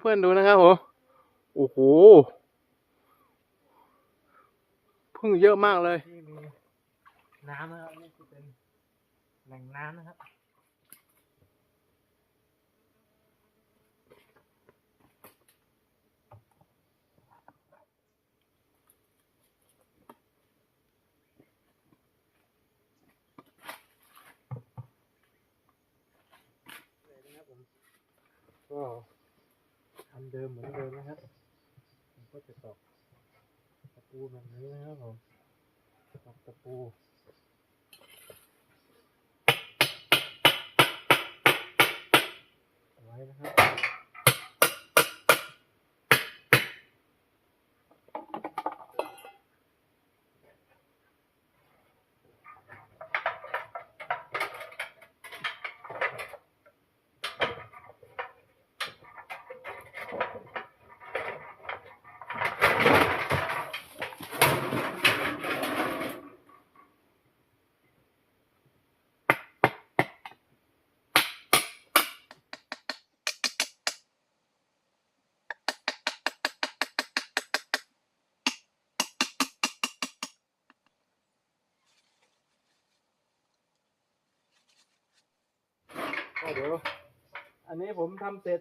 เพื่อนดูนะครับผมโอ้โหพึ่งเยอะมากเลยที่มีน้ำนะครับนี่คือเป็นแหล่งน้ำนะครับเลย นะครับผมก็ทำเดิมเหมือนเดิมนะครับผมก็จะตอกตะปูแบบนี้นะครับผมตอกตะปู ก็เดี๋ยว อันนี้ผมทำเสร็จ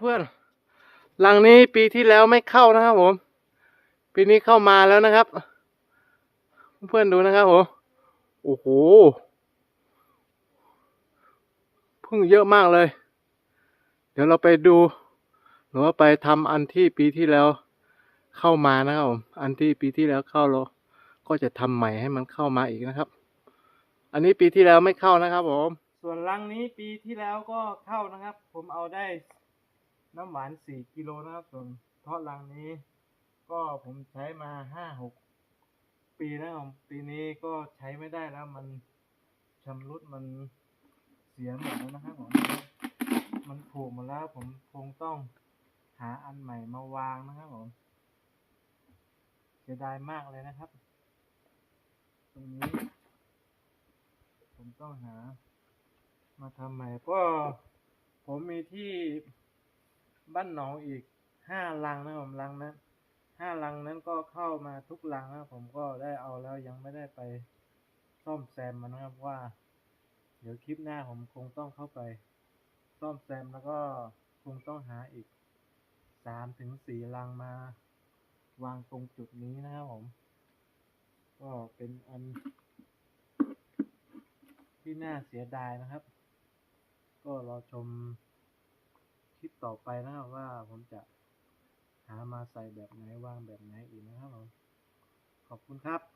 เพื่อนๆรังนี้ปีที่แล้วไม่เข้านะครับผม ปีนี้เข้ามาแล้วนะครับ เพื่อนๆดูนะครับผมโอ้โหพึ่งเยอะมากเลย เดี๋ยวเราไปดู รือว่าไปทำอันที่ปีที่แล้วเข้ามานะครับผมอันที่ปีที่แล้วเข้าเราก็จะทำใหม่ให้มันเข้ามาอีกนะครับ อันนี้ปีที่แล้วไม่เข้านะครับผม ส่วนรังนี้ปีที่แล้วก็เข้านะครับ ผมเอาได้น้ำหวานสี่กิโลนะครับส่วนเพราะรังนี้ ก็ผมใช้มาห้าหกปีแล้วครับปีนี้ก็ใช้ไม่ได้แล้วมันชำรุดมันเสียหมดแล้วนะครับผมมันผุหมดแล้วผมคงต้อง หาอันใหม่มาวางนะครับผมเสียดายมากเลยนะครับ ตรงนี้ ผมต้องหา มาทำใหม่ก็ผมมีที่บ้านหนองอีกห้าลังนะครับผมลังนั้นห้าลังนั้นก็เข้ามาทุกลังนะครับผมก็ได้เอาแล้วยังไม่ได้ไปซ่อมแซมมันนะครับว่า เดี๋ยวคลิปหน้าผมคงต้องเข้าไป ซ่อมแซมแล้วก็คงต้องหาอีก สามถึงสี่ลังมาวางตรงจุดนี้นะครับผม ก็เป็นอัน ที่น่าเสียดายนะครับ ก็รอชมคลิปต่อไปนะครับว่าผมจะหามาใส่แบบไหนวางแบบไหนอีกนะครับผม ขอบคุณครับ